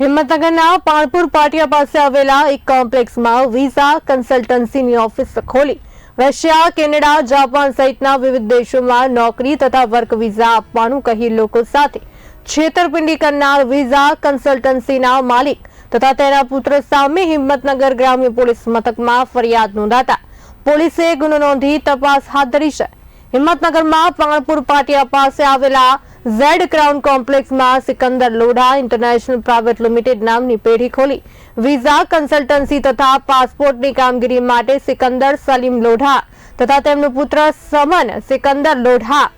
હિંમતનગરના પાણપુર પાટિયા પાસે આવેલા એક કોમ્પ્લેક્સમાં વિઝા કન્સલ્ટન્સીની ઓફિસ ખોલી. રશિયા, કેનેડા, જાપાન સહિતના વિવિધ દેશોમાં નોકરી તથા વર્ક વિઝા આપવાનું કહી લોકો સાથે. છેતરપિંડી કરનાર વિઝા કન્સલ્ટન્સીના માલિક તથા તેના પુત્ર સામે હિંમતનગર ગ્રામ્ય પોલીસ મથકમાં ફરિયાદ નોંધાતા પોલીસે ગુનો નોંધી તપાસ હાથ ધરી છે. હિંમતનગરમાં પાણપુર પાટિયા પાસે આવેલા Z crown કોમ્પ્લેક્સમાં Sikandar Lodha international private limited નામની પેઢી ખોલી. વિઝા, કન્સલ્ટન્સી તથા પાસપોર્ટની કામગીરી માટે સિકંદર સલીમ લોઢા તથા તેમનો પુત્ર સમન સિકંદર લોઢા.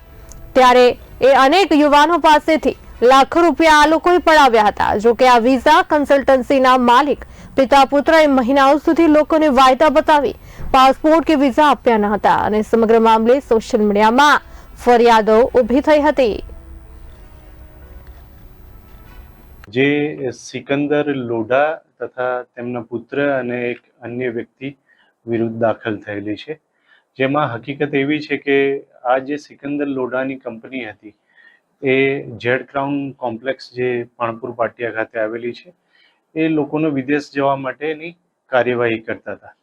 ત્યારે એ અનેક યુવાનો પાસેથી લાખો રૂપિયા આ લોકોએ પડાવ્યા હતા. જો કે આ વિઝા, કન્સલ્ટન્સીના માલિક પિતા પુત્રએ મહિનાઓ સુધી લોકોને વાયદા બતાવી પાસપોર્ટ કે વિઝા આપ્યા ન હતા અને સમગ્ર મામલે સોશિયલ મીડિયામાં ફરિયાદો ઊભી થઈ હતી. જે સિકંદર લોઢા તથા તેમના પુત્ર અને એક અન્ય વ્યક્તિ વિરુદ્ધ દાખલ થયેલી છે. જેમાં હકીકત એવી છે કે આ જે સિકંદર લોઢાની કંપની હતી, એ જેડ ક્રાઉન કોમ્પ્લેક્સ જે પાણપુર પાટિયા ખાતે આવેલી છે, એ લોકોનો વિદેશ જવા માટેની કાર્યવાહી કરતા હતા.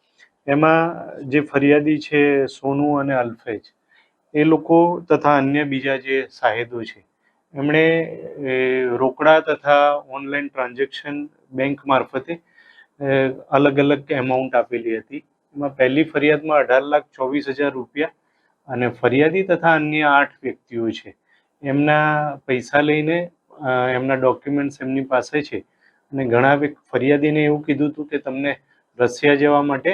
એમાં જે ફરિયાદી છે સોનુ અને અલ્ફેજ, એ લોકો તથા અન્ય બીજા જે સાહેદો છે એમણે રોકડા તથા ઓનલાઈન ટ્રાન્ઝેક્શન બેંક મારફતે અલગ અલગ એમાઉન્ટ આપેલી હતી. એમાં પહેલી ફરિયાદમાં અઢાર લાખ ચોવીસ હજાર રૂપિયા અને ફરિયાદી તથા અન્ય આઠ વ્યક્તિઓ છે. એમના પૈસા લઈને એમના ડોક્યુમેન્ટ્સ એમની પાસે છે. અને ઘણા ફરિયાદીને એવું કીધું હતું કે તમને રશિયા જવા માટે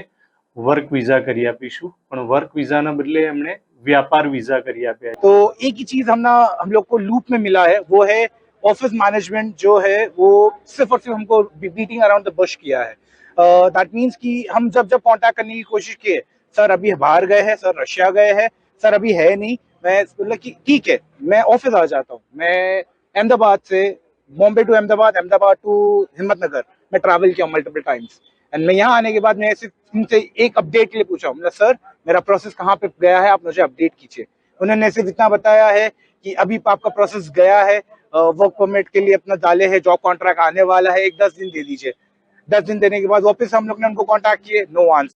વર્ક વિઝા કરી આપીશું. પણ વર્ક વિઝાના બદલે એમણે व्यापार वीज़ा करिए आप तो एक ही चीज़ हम ना हम लोग को लूप में मिला है वो है ऑफ़िस मैनेजमेंट जो है वो सिर्फ़ और सिर्फ़ हमको बीटिंग अराउंड द बुश किया है। दैट uh, मीन्स कि हम जब जब कांटेक्ट करने की कोशिश किए सर अभी बाहर गए हैं सर रशिया गए हैं सर अभी है नहीं। मैं मतलब कि ठीक है मैं ऑफ़िस आ जाता हूँ। मैं अहमदाबाद से बॉम्बे टू अहमदाबाद अहमदाबाद टू हिम्मत नगर मैं ट्रैवल किया मल्टीपल टाइम्स एंड मैं यहाँ आने के बाद मैं ऐसे उनसे एक अपडेट के लिए पूछा मतलब सर, मेरा प्रोसेस कहाँ पे गया है? आप मुझे अपडेट कीजिए। उन्होंने सिर्फ़ इतना बताया है कि अभी आपका प्रोसेस गया है वर्क परमिट के लिए अपना डाले है जॉब कॉन्ट्रैक्ट आने वाला है, एक दस दिन दे दीजिए। दस दिन देने के बाद वापस हम लोग ने उनको कॉन्टैक्ट किए नो आंसर